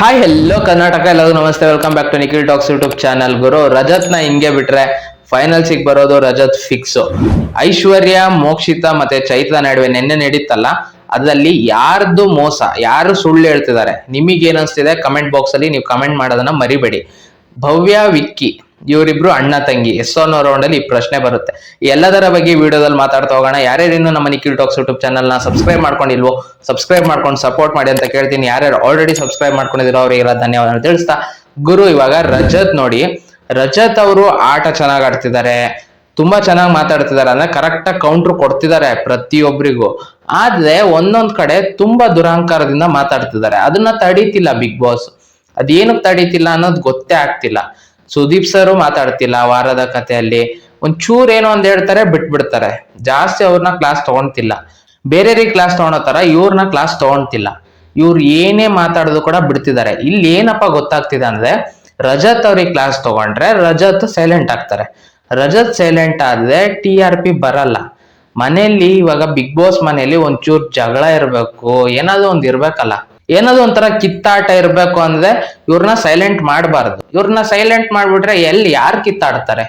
Hi ಎಲ್ಲೋ ಕರ್ನಾಟಕ ಎಲ್ಲರಿಗೂ ನಮಸ್ತೆ. Welcome back to Nikhil talks YouTube channel ಗುರು, ರಜತ್ನ ಹಿಂಗೆ ಬಿಟ್ರೆ ಫೈನಲ್ಸಿಗೆ ಬರೋದು ರಜತ್ ಫಿಕ್ಸ್ ಐಶ್ವರ್ಯ, ಮೋಕ್ಷಿತ ಮತ್ತೆ ಚೈತ್ರ ನಡುವೆ ನಿನ್ನೆ ನಡೀತಲ್ಲ, ಅದರಲ್ಲಿ ಯಾರ್ದು ಮೋಸ, ಯಾರು ಸುಳ್ಳು ಹೇಳ್ತಿದ್ದಾರೆ? ನಿಮಗೆ ಅನಿಸ್ತಿದೆ? ಕಮೆಂಟ್ ಬಾಕ್ಸ್ ಅಲ್ಲಿ ನೀವು ಕಮೆಂಟ್ ಮಾಡೋದನ್ನ ಮರಿಬೇಡಿ. ಭವ್ಯ ವಿಕ್ಕಿ. ಇವರಿಬ್ರು ಅಣ್ಣ, ತಂಗಿ. ಎಸ್ ಒನ್ ರೌಂಡ್ ಅಲ್ಲಿ ಈ ಪ್ರಶ್ನೆ ಬರುತ್ತೆ. ಎಲ್ಲದರ ಬಗ್ಗೆ ವಿಡಿಯೋದಲ್ಲಿ ಮಾತಾಡ್ತಾ ಹೋಗೋಣ. ಯಾರ್ಯಾರು ನಮ್ಮ ನಿಖಿಲ್ ಟಾಕ್ಸ್ ಯೂಟ್ಯೂಬ್ ಚಾನಲ್ನ ಸಬ್ಸ್ಕ್ರೈಬ್ ಮಾಡ್ಕೊಂಡಿಲ್ವೋ ಸಬ್ಸ್ಕ್ರೈಬ್ ಮಾಡ್ಕೊಂಡು ಸಪೋರ್ಟ್ ಮಾಡಿ ಅಂತ ಕೇಳ್ತೀನಿ. ಯಾರ್ಯಾರು ಆಲ್ರೆಡಿ ಸಬ್ಸ್ಕ್ರೈಬ್ ಮಾಡ್ಕೊಂಡಿದ್ರು ಅವರಿಗೆಲ್ಲ ಧನ್ಯವಾದ ತಿಳಿಸ್ತಾ, ಗುರು ಇವಾಗ ರಜತ್ ನೋಡಿ. ರಜತ್ ಅವರು ಆಟ ಚೆನ್ನಾಗಿ ಆಡ್ತಿದ್ದಾರೆ. ತುಂಬಾ ಚೆನ್ನಾಗಿ ಮಾತಾಡ್ತಿದ್ದಾರೆ. ಅಂದ್ರೆ ಕರೆಕ್ಟ್ ಆಗಿ ಕೌಂಟರ್ ಕೊಡ್ತಿದ್ದಾರೆ ಪ್ರತಿಯೊಬ್ಬರಿಗೂ ಆದ್ರೆ ಒಂದೊಂದ್ ಕಡೆ ತುಂಬಾ ದುರಹಂಕಾರದಿಂದ ಮಾತಾಡ್ತಿದ್ದಾರೆ. ಅದನ್ನ ತಡೀತಿಲ್ಲ ಬಿಗ್ ಬಾಸ್. ಅದೇನಕ್ಕೆ ತಡೀತಿಲ್ಲ ಅನ್ನೋದು ಗೊತ್ತೇ ಆಗ್ತಿಲ್ಲ. ಸುದೀಪ್ ಸರ್ ಮಾತಾಡ್ತಿಲ್ಲ ವಾರದ ಕಥೆಯಲ್ಲಿ. ಒಂಚೂರ್ ಏನೋ ಒಂದ್ ಹೇಳ್ತಾರೆ, ಬಿಟ್ಬಿಡ್ತಾರೆ. ಜಾಸ್ತಿ ಅವ್ರನ್ನ ಕ್ಲಾಸ್ ತಗೊಂತಿಲ್ಲ. ಬೇರೆಯವ್ರಿಗೆ ಕ್ಲಾಸ್ ತಗೊಳತಾರ ಇವ್ರನ್ನ ಕ್ಲಾಸ್ ತಗೊಂತಿಲ್ಲ. ಇವ್ರು ಏನೇ ಮಾತಾಡೋದು ಕೂಡ ಬಿಡ್ತಿದ್ದಾರೆ. ಇಲ್ಲಿ ಏನಪ್ಪ ಗೊತ್ತಾಗ್ತಿದೆ ಅಂದ್ರೆ, ರಜತ್ ಅವ್ರಿಗೆ ಕ್ಲಾಸ್ ತಗೊಂಡ್ರೆ ರಜತ್ ಸೈಲೆಂಟ್ ಆಗ್ತಾರೆ. ರಜತ್ ಸೈಲೆಂಟ್ ಆದ್ರೆ ಟಿ ಆರ್ ಪಿ ಬರಲ್ಲ. ಮನೆಯಲ್ಲಿ ಇವಾಗ ಬಿಗ್ ಬಾಸ್ ಮನೆಯಲ್ಲಿ ಒಂಚೂರು ಜಗಳ ಇರಬೇಕು, ಏನಾದ್ರು ಒಂದ್ ಇರ್ಬೇಕಲ್ಲ. ಏನಾದ್ರು ಒಂಥರ ಕಿತ್ತಾಟ ಇರಬೇಕು ಅಂದ್ರೆ ಇವ್ರನ್ನ ಸೈಲೆಂಟ್ ಮಾಡಬಾರ್ದು. ಇವ್ರನ್ನ ಸೈಲೆಂಟ್ ಮಾಡ್ಬಿಟ್ರೆ ಎಲ್ಲಿ ಯಾರು ಕಿತ್ತಾಡ್ತಾರೆ?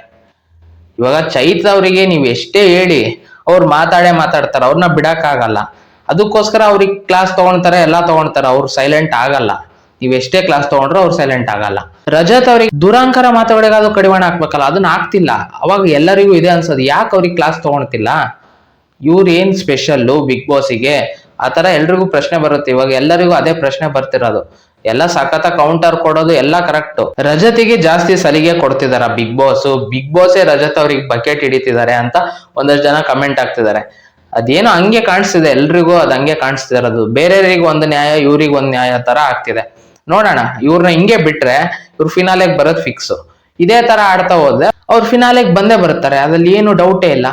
ಇವಾಗ ಚೈತ್ರ ಅವರಿಗೆ ನೀವು ಎಷ್ಟೇ ಹೇಳಿ ಅವ್ರು ಮಾತಾಡೇ ಮಾತಾಡ್ತಾರೆ ಅವ್ರನ್ನ ಬಿಡಕ್ಕಾಗಲ್ಲ. ಅದಕ್ಕೋಸ್ಕರ ಅವ್ರಿಗೆ ಕ್ಲಾಸ್ ತಗೊಳ್ತಾರೆ, ಎಲ್ಲ ತಗೊಳ್ತಾರೆ, ಅವ್ರು ಸೈಲೆಂಟ್ ಆಗಲ್ಲ. ನೀವು ಎಷ್ಟೇ ಕ್ಲಾಸ್ ತಗೊಂಡ್ರು ಅವ್ರು ಸೈಲೆಂಟ್ ಆಗಲ್ಲ. ರಜತ್ ಅವ್ರಿಗೆ ದುರಾಂಕರ ಮಾತಾಡೋದು ಕಡಿವಾಣ ಹಾಕ್ಬೇಕಲ್ಲ, ಅದನ್ನ ಆಗ್ತಿಲ್ಲ ಅವಾಗ ಎಲ್ಲರಿಗೂ ಇದೆ ಅನ್ಸೋದು, ಯಾಕೆ ಅವ್ರಿಗೆ ಕ್ಲಾಸ್ ತಗೊಳ್ತಿಲ್ಲ? ಇವ್ರು ಏನ್ ಸ್ಪೆಷಲ್ಲು ಬಿಗ್ ಬಾಸಿಗೆ ಆ ತರ ಎಲ್ರಿಗೂ ಪ್ರಶ್ನೆ ಬರುತ್ತೆ. ಇವಾಗ ಎಲ್ಲರಿಗೂ ಅದೇ ಪ್ರಶ್ನೆ ಬರ್ತಿರೋದು. ಎಲ್ಲ ಸಖತ ಕೌಂಟರ್ ಕೊಡೋದು ಎಲ್ಲ ಕರೆಕ್ಟ್ ರಜತಿಗೆ ಜಾಸ್ತಿ ಸಲಿಗೆ ಕೊಡ್ತಿದಾರ ಬಿಗ್ ಬಾಸ್ ಬಿಗ್ ಬಾಸೇ ರಜತ್ ಅವ್ರಿಗೆ ಬಕೆಟ್ ಹಿಡಿತಿದ್ದಾರೆ ಅಂತ ಒಂದಷ್ಟು ಜನ ಕಮೆಂಟ್ ಆಗ್ತಿದ್ದಾರೆ ಅದೇನೋ ಹಂಗೆ ಕಾಣಿಸ್ತಿದೆ. ಎಲ್ರಿಗೂ ಅದು ಹಂಗೆ ಕಾಣಿಸ್ತಿರೋದು ಬೇರೆಯವ್ರಿಗೆ ಒಂದು ನ್ಯಾಯ, ಇವ್ರಿಗೆ ಒಂದು ನ್ಯಾಯ ತರ ಆಗ್ತಿದೆ. ನೋಡೋಣ. ಇವ್ರನ್ನ ಹಿಂಗೆ ಬಿಟ್ರೆ ಇವ್ರ ಫಿನಾಲೆಗೆ ಬರೋದು ಫಿಕ್ಸ್ ಇದೇ ತರ ಆಡ್ತಾ ಹೋದ್ರೆ ಅವ್ರು ಫಿನಾಲೆಗೆ ಬಂದೇ ಬರ್ತಾರೆ ಅದ್ರಲ್ಲಿ ಏನು ಡೌಟೇ ಇಲ್ಲ.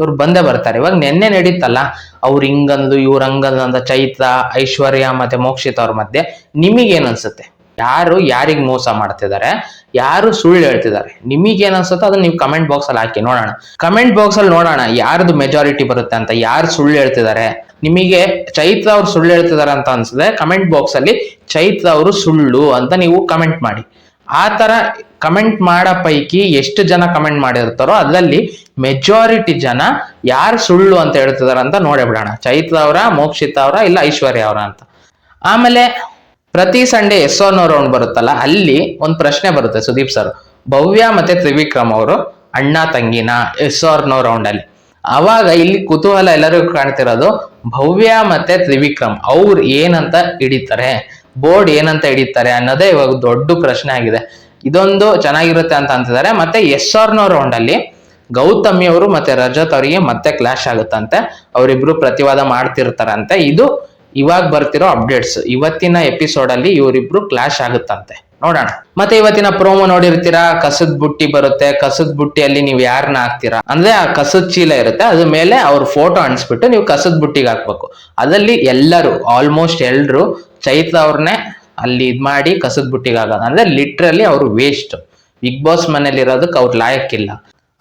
ಇವ್ರು ಬಂದೇ ಬರ್ತಾರೆ. ಇವಾಗ ನಿನ್ನೆ ನಡೀತಲ್ಲ, ಅವ್ರು ಹಿಂಗಂದು, ಇವ್ರು ಹಂಗಂದು ಅಂತ ಚೈತ್ರ, ಐಶ್ವರ್ಯ ಮತ್ತೆ ಮೋಕ್ಷಿತ ಅವ್ರ ಮಧ್ಯೆ ನಿಮಗೇನ್ ಅನ್ಸುತ್ತೆ? ಯಾರು ಯಾರಿಗ್ ಮೋಸ ಮಾಡ್ತಿದ್ದಾರೆ? ಯಾರು ಸುಳ್ಳು ಹೇಳ್ತಿದ್ದಾರೆ? ಏನ್ ಅನ್ಸುತ್ತೆ ಅದನ್ನ ನೀವು ಕಮೆಂಟ್ ಬಾಕ್ಸ್ ಅಲ್ಲಿ ಹಾಕಿ ನೋಡೋಣ. ಕಮೆಂಟ್ ಬಾಕ್ಸ್ ಅಲ್ಲಿ ನೋಡೋಣ, ಯಾರ್ದು ಮೆಜಾರಿಟಿ ಬರುತ್ತೆ ಅಂತ, ಯಾರು ಸುಳ್ಳು ಹೇಳ್ತಿದ್ದಾರೆ? ನಿಮಗೆ ಚೈತ್ರ ಅವ್ರು ಸುಳ್ಳು ಹೇಳ್ತಿದ್ದಾರೆ ಅಂತ ಅನ್ಸಿದ್ರೆ ಕಮೆಂಟ್ ಬಾಕ್ಸ್ ಅಲ್ಲಿ ಚೈತ್ರ ಅವರು ಸುಳ್ಳು ಅಂತ ನೀವು ಕಮೆಂಟ್ ಮಾಡಿ. ಆ ತರ ಕಮೆಂಟ್ ಮಾಡೋ ಪೈಕಿ ಎಷ್ಟು ಜನ ಕಮೆಂಟ್ ಮಾಡಿರ್ತಾರೋ ಅದರಲ್ಲಿ ಮೆಜಾರಿಟಿ ಜನ ಯಾರು ಸುಳ್ಳು ಅಂತ ಹೇಳ್ತಿದಾರೆ ಅಂತ ನೋಡೇ ಬಿಡೋಣ. ಚೈತ್ರ ಅವರ, ಮೋಕ್ಷಿತ ಅವರ, ಇಲ್ಲ ಐಶ್ವರ್ಯ ಅವರ ಅಂತ. ಆಮೇಲೆ ಪ್ರತಿ ಸಂಡೇ ಎಸ್ ಅನ್ನೋ ರೌಂಡ್ ಬರುತ್ತಲ್ಲ, ಅಲ್ಲಿ ಒಂದು ಪ್ರಶ್ನೆ ಬರುತ್ತೆ ಸುದೀಪ್ ಸರ್ ಭವ್ಯ ಮತ್ತೆ ತ್ರಿವಿಕ್ರಮ್ ಅವರು, ಅಣ್ಣ, ತಂಗಿನ ಎಸ್ ನೋ ರೌಂಡ್ ಅಲ್ಲಿ. ಅವಾಗ ಇಲ್ಲಿ ಕುತೂಹಲ ಎಲ್ಲರಿಗೂ ಕಾಣ್ತಿರೋದು ಭವ್ಯ ಮತ್ತೆ ತ್ರಿವಿಕ್ರಮ್, ಅವ್ರು ಏನಂತ ಹಿಡಿತಾರೆ? ಬೋರ್ಡ್ ಏನಂತ ಹಿಡಿತಾರೆ ಅನ್ನೋದೇ ಇವಾಗ ದೊಡ್ಡ ಪ್ರಶ್ನೆ ಆಗಿದೆ. ಇದೊಂದು ಚೆನ್ನಾಗಿರುತ್ತೆ ಅಂತ ಅಂತಿದ್ದಾರೆ. ಮತ್ತೆ ಎಸ್ ನೋ ರೌಂಡ್ ಅಲ್ಲಿ ಗೌತಮಿ ಅವರು ಮತ್ತೆ ರಜತ್ ಅವರಿಗೆ ಮತ್ತೆ ಕ್ಲಾಶ್ ಆಗುತ್ತಂತೆ. ಅವರಿಬ್ರು ಪ್ರತಿವಾದ ಮಾಡ್ತಿರ್ತಾರಂತೆ. ಇದು ಇವಾಗ ಬರ್ತಿರೋ ಅಪ್ಡೇಟ್ಸ್ ಇವತ್ತಿನ ಎಪಿಸೋಡ್ ಅಲ್ಲಿ ಇವರಿಬ್ರು ಕ್ಲಾಶ್ ಆಗುತ್ತಂತೆ. ನೋಡೋಣ. ಮತ್ತೆ ಇವತ್ತಿನ ಪ್ರೋಮೋ ನೋಡಿರ್ತೀರಾ? ಕಸದ್ ಬುಟ್ಟಿ ಬರುತ್ತೆ. ಕಸದ್ ಬುಟ್ಟಿಯಲ್ಲಿ ನೀವು ಯಾರನ್ನ ಹಾಕ್ತೀರಾ? ಅಂದ್ರೆ ಆ ಕಸದ್ ಚೀಲ ಇರುತ್ತೆ. ಅದ್ರ ಮೇಲೆ ಅವ್ರ ಫೋಟೋ ಅಣಿಸ್ಬಿಟ್ಟು ನೀವು ಕಸದ್ ಬುಟ್ಟಿಗೆ ಹಾಕ್ಬೇಕು. ಅದಲ್ಲಿ ಎಲ್ಲರೂ ಆಲ್ಮೋಸ್ಟ್ ಎಲ್ರು ಚೈತ್ರ ಅವ್ರನ್ನೇ ಅಲ್ಲಿ ಇದ್ ಮಾಡಿ ಕಸದ್ ಬುಟ್ಟಿಗೆ ಹಾಕೋದು. ಅಂದ್ರೆ ಲಿಟ್ರಲಿ ಅವ್ರು ವೇಸ್ಟ್ ಬಿಗ್ ಬಾಸ್ ಮನೇಲಿ ಇರೋದಕ್ಕೆ ಅವ್ರು ಲಾಯಕ್ಕಿಲ್ಲ.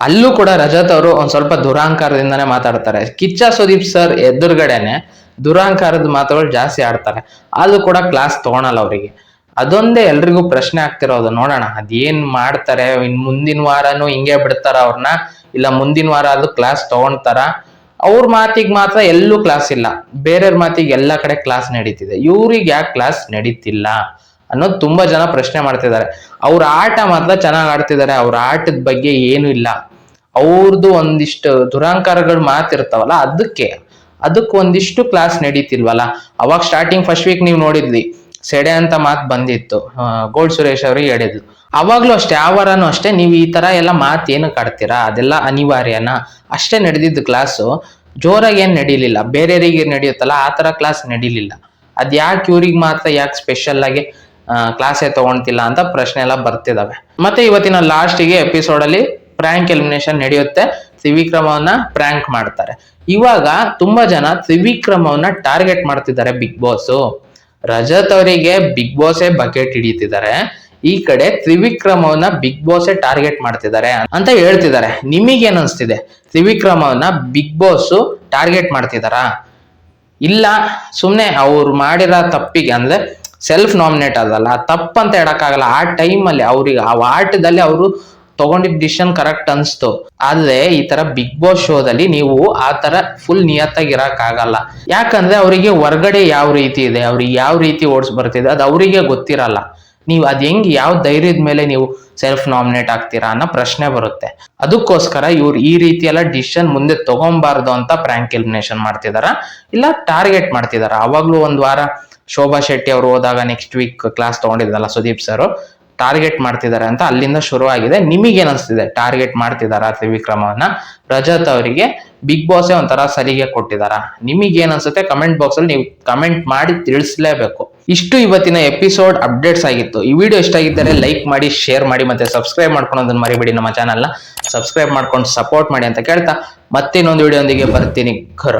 ಅಲ್ಲೂ ಕೂಡ ರಜತ್ ಅವರು ಒಂದ್ ಸ್ವಲ್ಪ ದುರಾಂಕಾರದಿಂದಾನೇ ಮಾತಾಡ್ತಾರೆ. ಕಿಚ್ಚ ಸುದೀಪ್ ಸರ್ ಎದುರುಗಡೆನೆ ದುರಾಂಕಾರದ ಮಾತುಗಳು ಜಾಸ್ತಿ ಆಡ್ತಾರೆ. ಅದು ಕೂಡ ಕ್ಲಾಸ್ ತಗೊಳಲ್ಲ ಅವರಿಗೆ. ಅದೊಂದೇ ಎಲ್ರಿಗೂ ಪ್ರಶ್ನೆ ಆಗ್ತಿರೋದು, ನೋಡೋಣ, ಅದೇನ್ ಮಾಡ್ತಾರೆ, ಇನ್ ಮುಂದಿನ ವಾರನೂ ಹಿಂಗೆ ಬಿಡ್ತಾರ ಅವ್ರನ್ನ ಇಲ್ಲ ಮುಂದಿನ ವಾರ ಅದು ಕ್ಲಾಸ್ ತಗೊಂತಾರ. ಅವ್ರ ಮಾತಿಗೆ ಮಾತ್ರ ಎಲ್ಲೂ ಕ್ಲಾಸ್ ಇಲ್ಲ. ಬೇರೆಯವ್ರ ಮಾತಿಗೆ ಎಲ್ಲ ಕಡೆ ಕ್ಲಾಸ್ ನಡೀತಿದೆ. ಇವ್ರಿಗೆ ಯಾಕೆ ಕ್ಲಾಸ್ ನಡೀತಿಲ್ಲ ಅನ್ನೋದು ತುಂಬಾ ಜನ ಪ್ರಶ್ನೆ ಮಾಡ್ತಿದ್ದಾರೆ. ಅವ್ರ ಆಟ ಮಾತ್ರ ಚೆನ್ನಾಗಿ ಆಡ್ತಿದ್ದಾರೆ. ಅವ್ರ ಆಟದ ಬಗ್ಗೆ ಏನು ಇಲ್ಲ. ಅವ್ರದ್ದು ಒಂದಿಷ್ಟು ದುರಾಂಕಾರಗಳು ಮಾತಿರ್ತಾವಲ್ಲ ಅದಕ್ಕೆ ಅದಕ್ಕೆ ಒಂದಿಷ್ಟು ಕ್ಲಾಸ್ ನಡೀತಿಲ್ವಲ್ಲ? ಅವಾಗ ಸ್ಟಾರ್ಟಿಂಗ್ ಫಸ್ಟ್ ವೀಕ್ ನೀವು ನೋಡಿದ್ವಿ. ಸೆಡೆ ಅಂತ ಮಾತು ಬಂದಿತ್ತು. ಗೋಲ್ಡ್ ಸುರೇಶ್ ಅವರು ಹೇಳಿದ್ರು ಅವಾಗ್ಲೂ ಅಷ್ಟೇ, ಆ ಅಷ್ಟೇ, ನೀವು ಈ ತರ ಎಲ್ಲ ಮಾತು ಏನು ಕಾಡ್ತೀರಾ ಅದೆಲ್ಲ ಅನಿವಾರ್ಯನಾ? ಅಷ್ಟೇ ನಡೆದಿದ್ದು ಕ್ಲಾಸು ಜೋರಾಗಿ ಏನು ನಡೀಲಿಲ್ಲ. ಬೇರೆಯವರಿಗೆ ನಡೆಯುತ್ತಲ್ಲ, ಆ ತರ ಕ್ಲಾಸ್ ನಡೀಲಿಲ್ಲ. ಅದ್ ಯಾಕೆ ಇವ್ರಿಗೆ ಮಾತ್ರ ಯಾಕೆ ಸ್ಪೆಷಲ್ ಆಗಿ ಕ್ಲಾಸೇ ತಗೊಂತಿಲ್ಲ ಅಂತ ಪ್ರಶ್ನೆ ಎಲ್ಲ ಬರ್ತಿದಾವೆ. ಮತ್ತೆ ಇವತ್ತಿನ ಲಾಸ್ಟಿಗೆ ಎಪಿಸೋಡ್ ಅಲ್ಲಿ ಪ್ರ್ಯಾಂಕ್ ಎಲಿಮಿನೇಷನ್ ನಡೆಯುತ್ತೆ. ತ್ರಿವಿಕ್ರಮವನ್ನ ಪ್ರ್ಯಾಂಕ್ ಮಾಡ್ತಾರೆ. ಇವಾಗ ತುಂಬಾ ಜನ ತ್ರಿವಿಕ್ರಮವನ್ನ ಟಾರ್ಗೆಟ್ ಮಾಡ್ತಿದ್ದಾರೆ ಬಿಗ್ ಬಾಸ್ ರಜತ್ ಅವರಿಗೆ ಬಿಗ್ ಬಾಸ್ ಬಕೆಟ್ ಹಿಡಿತಿದ್ದಾರೆ. ಈ ಕಡೆ ತ್ರಿವಿಕ್ರಮವನ್ನ ಬಿಗ್ ಬಾಸ್ ಟಾರ್ಗೆಟ್ ಮಾಡ್ತಿದ್ದಾರೆ ಅಂತ ಹೇಳ್ತಿದ್ದಾರೆ. ನಿಮಗೇನ್ ಅನ್ಸ್ತಿದೆ? ತ್ರಿವಿಕ್ರಮವನ್ನ ಬಿಗ್ ಬಾಸ್ ಟಾರ್ಗೆಟ್ ಮಾಡ್ತಿದಾರಾ ಇಲ್ಲ, ಸುಮ್ನೆ ಅವ್ರು ಮಾಡಿರೋ ತಪ್ಪಿಗೆ, ಅಂದ್ರೆ ಸೆಲ್ಫ್ ನಾಮಿನೇಟ್ ಅದಲ್ಲ ತಪ್ಪಂತ ಹೇಳಕ್ಕಾಗಲ್ಲ. ಆ ಟೈಮಲ್ಲಿ ಅವ್ರಿಗೆ, ಆ ಆಟದಲ್ಲಿ ಅವರು ತಗೊಂಡಿದ್ದ ಡಿಸಿಷನ್ ಕರೆಕ್ಟ್ ಅನ್ಸ್ತು. ಆದ್ರೆ ಈ ತರ ಬಿಗ್ ಬಾಸ್ ಶೋದಲ್ಲಿ ನೀವು ಆ ತರ ಫುಲ್ ನಿಯತ್ತಾಗಿ ಇರಕ್ಕಾಗಲ್ಲ ಯಾಕಂದ್ರೆ ಅವರಿಗೆ ಹೊರ್ಗಡೆ ಯಾವ ರೀತಿ ಇದೆ ಅವ್ರಿಗೆ ಯಾವ ರೀತಿ ಓಡ್ಸ್ ಬರ್ತಿದೆ ಅದು ಅವರಿಗೆ ಗೊತ್ತಿರಲ್ಲ. ನೀವು ಅದ್ ಹೆಂಗ್, ಯಾವ ಧೈರ್ಯದ ಮೇಲೆ ನೀವು ಸೆಲ್ಫ್ ನಾಮಿನೇಟ್ ಆಗ್ತೀರಾ ಅನ್ನೋ ಪ್ರಶ್ನೆ ಬರುತ್ತೆ. ಅದಕ್ಕೋಸ್ಕರ ಇವ್ರು ಈ ರೀತಿ ಎಲ್ಲ ಡಿಸಿಷನ್ ಮುಂದೆ ತಗೊಂಬಾರ್ದು ಅಂತ ಪ್ರಾಂಕ್ ಎಲಿಮಿನೇಷನ್ ಮಾಡ್ತಿದಾರ. ಇಲ್ಲ ಟಾರ್ಗೆಟ್ ಮಾಡ್ತಿದಾರ. ಅವಾಗ್ಲೂ ಒಂದ್ ವಾರ ಶೋಭಾ ಶೆಟ್ಟಿ ಅವರು ಹೋದಾಗ ನೆಕ್ಸ್ಟ್ ವೀಕ್ ಕ್ಲಾಸ್ ತಗೊಂಡಿದ್ದಲ್ಲ ಸುದೀಪ್ ಸರ್ ಟಾರ್ಗೆಟ್ ಮಾಡ್ತಿದ್ದಾರೆ ಅಂತ ಅಲ್ಲಿಂದ ಶುರುವಾಗಿದೆ. ಅನ್ಸ್ತಿದೆ? ಟಾರ್ಗೆಟ್ ಮಾಡ್ತಿದಾರ ತ್ರಿವಿಕ್ರಮವನ್ನ ರಜತ್ ಅವರಿಗೆ ಬಿಗ್ ಬಾಸೇ ಒಂಥರ ಸಲಿಗೆ ಕೊಟ್ಟಿದಾರ? ನಿಮಗೆ ಅನ್ಸುತ್ತೆ? ಕಮೆಂಟ್ ಬಾಕ್ಸ್ ಅಲ್ಲಿ ನೀವು ಕಮೆಂಟ್ ಮಾಡಿ ತಿಳಿಸ್ಲೇಬೇಕು. ಇಷ್ಟು ಇವತ್ತಿನ ಎಪಿಸೋಡ್ ಅಪ್ಡೇಟ್ಸ್ ಆಗಿತ್ತು. ಈ ವಿಡಿಯೋ ಇಷ್ಟ ಆಗಿದ್ದರೆ ಲೈಕ್ ಮಾಡಿ, ಶೇರ್ ಮಾಡಿ ಮತ್ತೆ ಸಬ್ಸ್ಕ್ರೈಬ್ ಮಾಡ್ಕೊಳೋದನ್ನ ಮರಿಬೇಡಿ ನಮ್ಮ ಚಾನಲ್ನ ಸಬ್ಸ್ಕ್ರೈಬ್ ಮಾಡ್ಕೊಂಡು ಸಪೋರ್ಟ್ ಮಾಡಿ ಅಂತ ಕೇಳ್ತಾ ಮತ್ತೆ ಇನ್ನೊಂದು ವಿಡಿಯೋ ಬರ್ತೀನಿ. ಖರ